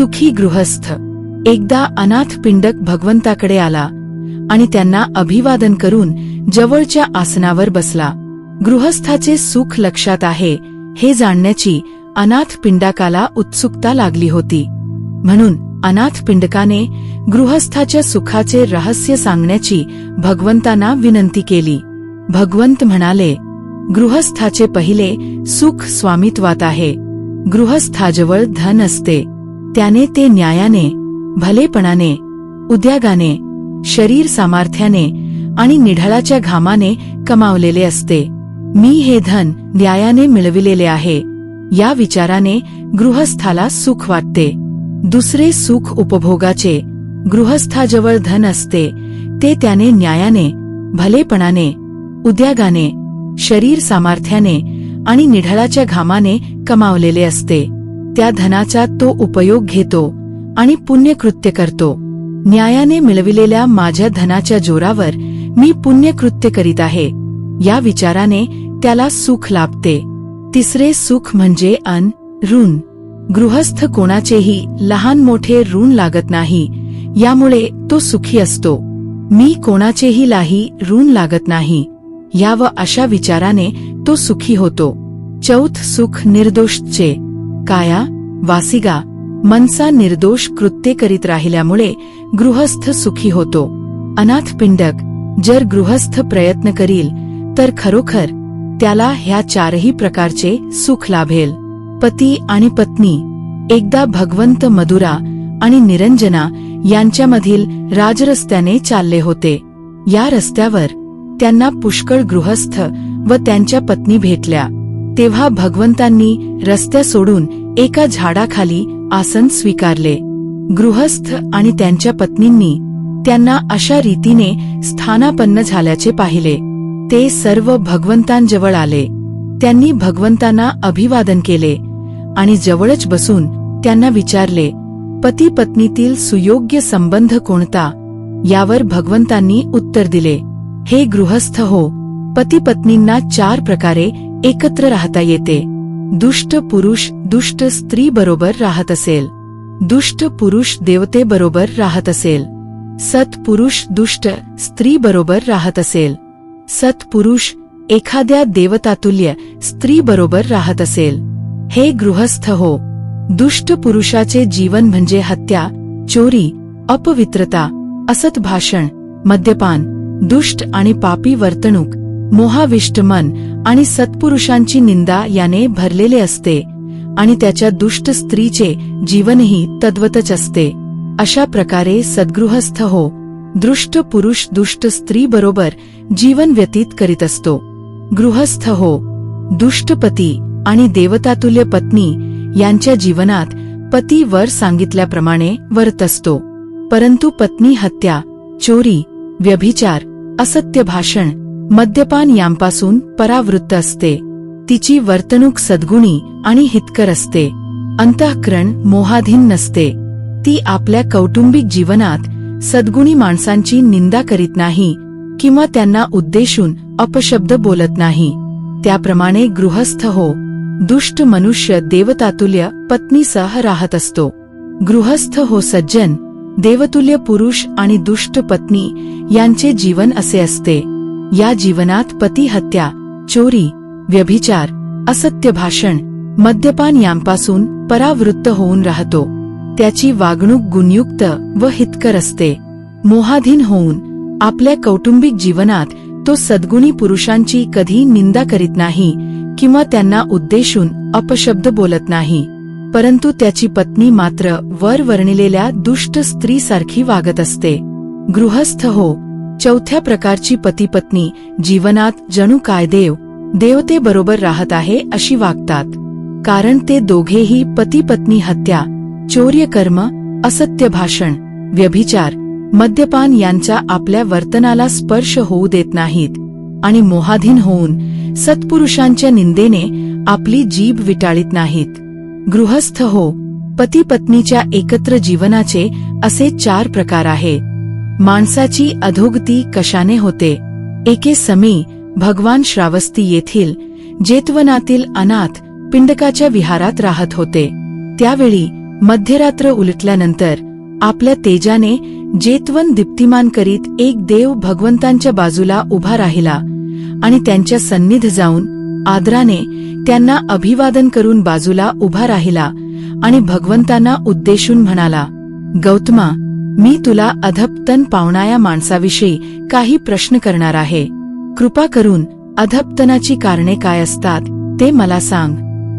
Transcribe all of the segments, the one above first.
सुखी गृहस्थ. एकदा अनाथ पिंडक भगवंताकडे आला आणि त्यांना अभिवादन करून जवळच्या आसनावर बसला. गृहस्थाचे सुख लक्षात आहे हे जाणण्याची अनाथ पिंडकाला उत्सुकता लागली होती. म्हणून अनाथ पिंडकाने गृहस्थाच्या सुखाचे रहस्य सांगण्याची भगवंतांना विनंती केली. भगवंत म्हणाले गृहस्थाचे पहिले सुख स्वामित्वात आहे. गृहस्थाजवळ धन असते. त्याने ते न्यायाने भलेपणाने उद्यागाने शरीर सामर्थ्याने आणि निढळाच्या घामाने कमावलेले असते. मी हे धन न्यायाने मिळविलेले आहे. या विचाराने गृहस्थाला सुख वाटते. दुसरे सुख उपभोगाचे गृहस्थाजवळ धन असते. ते त्याने न्यायाने भलेपणाने उद्यागाने शरीर सामर्थ्याने आणि निढळाच्या घामाने कमावलेले असते. त्या धनाचा तो उपयोग घेतो आणि पुण्यकृत्य करतो. न्यायाने मिळविलेल्या माझ्या धनाच्या जोरावर मी पुण्यकृत्य करीत आहे. या विचाराने त्याला सुख लाभते. तिसरे सुख म्हणजे अन ऋण. गृहस्थ कोणाचेही लहान मोठे ऋण लागत नाही. यामुळे तो सुखी असतो. मी कोणाचेही लाही ऋण लागत नाही. या व अशा विचाराने तो सुखी होतो. चौथ सुख निर्दोषचे. काया वासिगा मनसा निर्दोष कृत्ये करीत राहिल्यामुळे गृहस्थ सुखी होतो. अनाथ पिंडक जर गृहस्थ प्रयत्न करील तर खरोखर त्याला ह्या चारही प्रकारचे सुख लाभेल. पती आणि पत्नी एकदा भगवंत मधुरा आणि निरंजना यांच्यामधील राजरस्त्याने चालले होते. या रस्त्यावर त्यांना पुष्कळ गृहस्थ व त्यांच्या पत्नी भेटल्या. तेव्हा भगवंतांनी रस्त्या सोडून एका झाडाखाली आसन स्वीकारले. गृहस्थ आणि त्यांच्या पत्नींनी त्यांना अशा रीतीने स्थानापन्न झाल्याचे पाहिले. ते सर्व भगवंतांजवळ आले. त्यांनी भगवंतांना अभिवादन केले आणि जवळच बसून त्यांना विचारले पती पत्नीतील सुयोग्य संबंध कोणता? यावर भगवंतांनी उत्तर दिले हे गृहस्थ हो पती पत्नींना चार प्रकारे एकत्र राहता येते. दुष्ट पुरुष दुष्ट स्त्री बरोबर राहत असेल. दुष्ट पुरुष देवतेबरोबर राहत असेल. सत्पुरुष दुष्ट स्त्री बरोबर राहत असेल. सत्पुरुष एखाद्या देवतातुल्य स्त्री बरोबर राहत असेल. हे गृहस्थ हो. दुष्ट पुरुषाचे जीवन म्हणजे हत्या चोरी अपवित्रता असत भाषण मद्यपान दुष्ट आणि पापी वर्तणूक मोहाविष्ट मन आणि सत्पुरुषांची निंदा याने भरलेले असते आणि त्याच्या दुष्ट स्त्रीचे जीवनही तद्वतच असते. अशा प्रकारे सद्गृहस्थ हो दृष्ट पुरुष दुष्ट स्त्री बरोबर जीवन व्यतीत करीत असतो. गृहस्थ हो दुष्ट पती आणि देवतातुल्य पत्नी यांच्या जीवनात पती वर सांगितल्याप्रमाणे वर्त असतो. परंतु पत्नी हत्या चोरी व्यभिचार असत्य भाषण मद्यपान यांपासून परावृत्त असते. तिची वर्तणूक सद्गुणी आणि हितकर असते. अंतःकरण मोहाधीन नसते. ती आपल्या कौटुंबिक जीवनात सद्गुणी माणसांची निंदा करीत नाही किंवा त्यांना उद्देशून अपशब्द बोलत नाही. त्याप्रमाणे गृहस्थ हो. दुष्ट मनुष्य देवतातुल्य पत्नीसह राहत असतो. गृहस्थ हो सज्जन देवतुल्य पुरुष आणि दुष्ट पत्नी यांचे जीवन असे असते. या जीवनात पती हत्या चोरी व्यभिचार असत्य भाषण मद्यपान यांपासून परावृत्त होऊन राहतो. त्याची वागणूक गुणयुक्त व हितकर असते. मोहाधीन होऊन आपल्या कौटुंबिक जीवनात तो सद्गुणी पुरुषांची कधी निंदा करीत नाही किंवा त्यांना उद्देशून अपशब्द बोलत नाही. परंतु त्याची पत्नी मात्र वर वर्णिलेल्या दुष्ट स्त्रीसारखी वागत असते. गृहस्थ हो चौथ्या प्रकारची पती पत्नी जीवनात जणू काय देव देवतेबरोबर राहत आहे अशी वागतात. कारण ते दोघेही पती पत्नी हत्या चौर्यकर्म असत्य भाषण व्यभिचार मद्यपान यांच्या आपल्या वर्तनाला स्पर्श होऊ देत नाहीत आणि मोहाधीन होऊन सत्पुरुषांच्या निंदेने आपली जीभ विटाळीत नाहीत. गृहस्थ हो पती पत्नीच्या एकत्र जीवनाचे असे चार प्रकार आहेत. माणसाची अधोगती कशाने होते? एके समी भगवान श्रावस्ती येथील जेतवनातील अनाथ पिंडकाच्या विहारात राहत होते. त्यावेळी मध्यरात्र उलटल्यानंतर आपल्या तेजाने जेतवन दीप्तिमान करीत एक देव भगवंतांच्या बाजूला उभा राहिला आणि त्यांच्या सन्निध जाऊन आदराने त्यांना अभिवादन करून बाजूला उभा राहिला आणि भगवंतांना उद्देशून म्हणाला गौतमा मी तुला अधपतन पावणाया माणसाविषयी काही प्रश्न करणार आहे. कृपा करून अधपतनाची कारणे काय असतात ते मला सांग.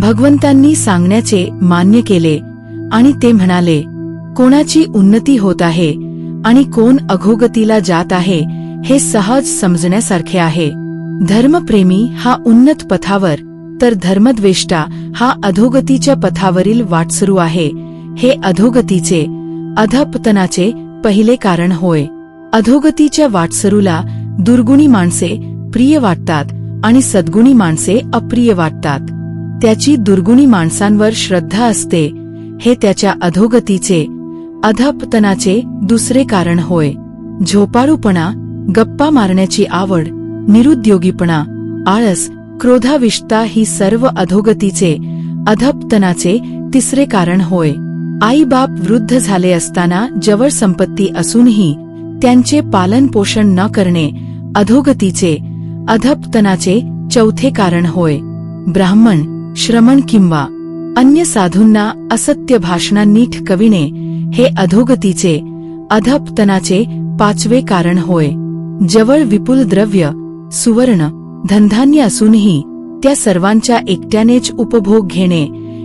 भगवंतांनी सांगण्याचे मान्य केले आणि ते म्हणाले कोणाची उन्नती होत आहे आणि कोण अघोगतीला जात आहे हे सहज समजण्यासारखे आहे. धर्मप्रेमी हा उन्नत पथावर तर धर्मद्वेष्टा हा अधोगतीच्या पथावरील वाटसरू आहे. हे अधोगतीचे अधपतनाचे पहिले कारण होय. अधोगतीच्या वाटसरूला दुर्गुणी माणसे प्रिय वाटतात आणि सद्गुणी माणसे अप्रिय वाटतात. त्याची दुर्गुणी माणसांवर श्रद्धा असते हे त्याच्या अधोगतीचे अधपतनाचे दुसरे कारण होय. झोपाळूपणा गप्पा मारण्याची आवड निरुद्योगीपणा आळस क्रोधाविष्टा ही सर्व अधोगतीचे अधपतनाचे तिसरे कारण होय. आई बाप वृद्ध झाले असताना जवळ संपत्ती असूनही त्यांचे पालन पोषण न करणे अधोगतीचे अधपतनाचे चौथे कारण होय. ब्राह्मण श्रमण किंवा अन्य साधूंना असत्य भाषणांनी ठकविणे हे अधोगतीचे अधपतनाचे पाचवे कारण होय. जवळ विपुल द्रव्य सुवर्ण धनधान्य असूनही त्या सर्वांच्या एकट्यानेच उपभोग घेणे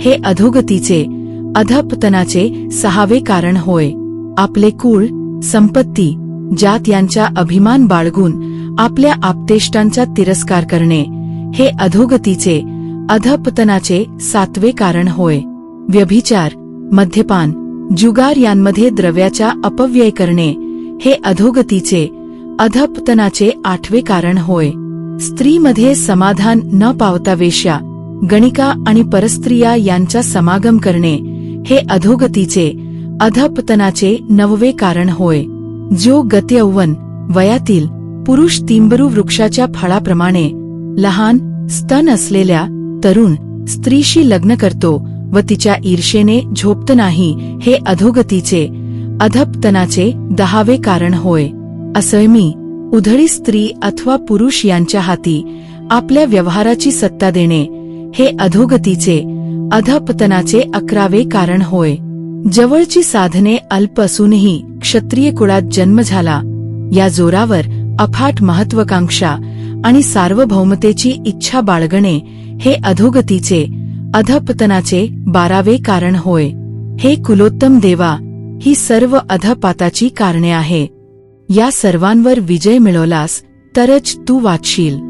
हे अधोगतीचे अधपतनाचे सहावे कारण होय. आपले कुळ संपत्ती जात यांचा अभिमान बाळगून आपल्या आपतेष्टांचा तिरस्कार करणे हे अधोगतीचे अधपतनाचे सातवे कारण होय. व्यभिचार मद्यपान जुगार यांमध्ये द्रव्याचा अपव्यय करणे हे अधोगतीचे अधपतनाचे आठवे कारण होय. स्त्रीमध्ये समाधान न पावता वेश्या गणिका आणि परस्त्रिया यांचा समागम करणे हे अधोगतीचे अधपतनाचे नववे कारण होय. जो गत्यौवन वयातील पुरुष तिंबरू वृक्षाच्या फळाप्रमाणे लहान स्तन असलेल्या तरुण स्त्रीशी लग्न करतो व तिच्या ईर्षेने झोपत नाही हे अधोगतीचे अधपतनाचे दहावे कारण होय. असैमी उधळी स्त्री अथवा पुरुष यांच्या हाती आपल्या व्यवहाराची सत्ता देणे हे अधोगतीचे अधपतनाचे अकरावे कारण होय. जवळची साधने अल्प असूनही क्षत्रिय कुळात जन्म झाला. या जोरावर अफाट महत्वाकांक्षा आणि सार्वभौमतेची इच्छा बाळगणे हे अधोगतीचे अधपतनाचे बारावे कारण होय. हे कुलोत्तम देवा ही सर्व अधपाताची कारणे आहे. या सर्वांवर विजय मिळवलास तरच तू वाचशील.